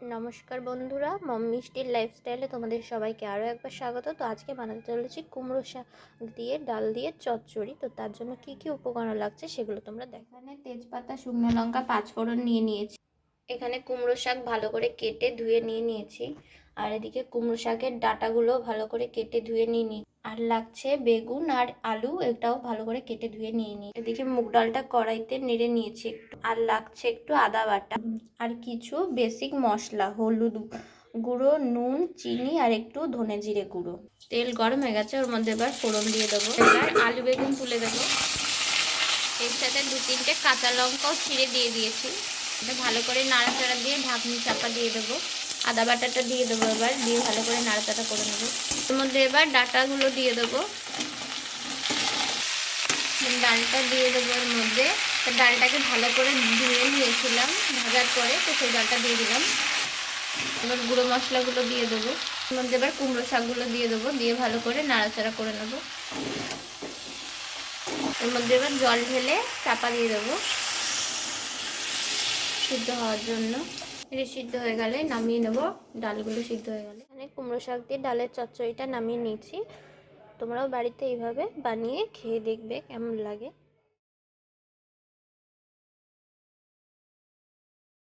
নমস্কার বন্ধুরা মম্মিষ্টির লাইফস্টাইলে তোমাদের সবাইকে আরও একবার স্বাগত। তো আজকে বানাতে চলেছি কুমড়ো শাক দিয়ে, ডাল দিয়ে চচ্চড়ি। তো তার জন্য কি কি উপকরণ লাগছে সেগুলো তোমরা দেখো এখানে তেজপাতা, শুকনো লঙ্কা, পাঁচফোড়ন নিয়ে নিয়েছি। এখানে কুমড়ো শাক ভালো করে কেটে ধুয়ে নিয়ে নিয়েছি। আর এদিকে কুমড়ো শাকের ডাটাগুলো ভালো করে কেটে ধুয়ে নিয়ে নিই আর লাগছে বেগুন আর আলু, এটাও ভালো করে কেটে ধুয়ে নিয়ে নিই এদিকে মুগ ডালটা কড়াইতে নেড়ে নিয়েছি একটু। আর লাগছে একটু আদা বাটা। আর কিছু বেসিক মশলা, হলুদ গুঁড়ো, নুন, চিনি আর একটু ধনে জিরে গুঁড়ো। তেল গরম হয়ে গেছে, ওর মধ্যে এবার ফোড়ন দিয়ে দেবো। এবার আলু বেগুন তুলে দেবো। এর সাথে দু তিনটে কাঁচা লঙ্কাও ছিঁড়ে দিয়ে দিয়েছি। এটা ভালো করে নাড়াচাড়া দিয়ে ঢাকনি চাপা দিয়ে দেবো। আদা বাটাটা দিয়ে দেবো এবার, দিয়ে ভালো করে নাড়াচাড়া করে নেব। এর মধ্যে এবার ডাটাগুলো দিয়ে দেবো। ডালটা দিয়ে দেবো এর মধ্যে। ডালটাকে ভালো করে ধুয়ে নিয়েছিলাম ভাজার পরে, তো সেই ডালটা দিয়ে দিলাম। এবার গুঁড়ো মশলাগুলো দিয়ে দেবো। এর মধ্যে এবার কুমড়ো শাকগুলো দিয়ে দেবো, দিয়ে ভালো করে নাড়াচাড়া করে নেব। এর মধ্যে এবার জল ঢেলে চাপা দিয়ে দেবো। সিদ্ধ হওয়ার জন্য। এটা সিদ্ধ হয়ে গেলে নামিয়ে নেব। ডালগুলো সিদ্ধ হয়ে গেলে। এখানে কুমড়ো শাক দিয়ে ডালের চচ্চড়িটা নামিয়ে নিয়েছি। তোমরাও বাড়িতে এইভাবে বানিয়ে খেয়ে দেখবে কেমন লাগে।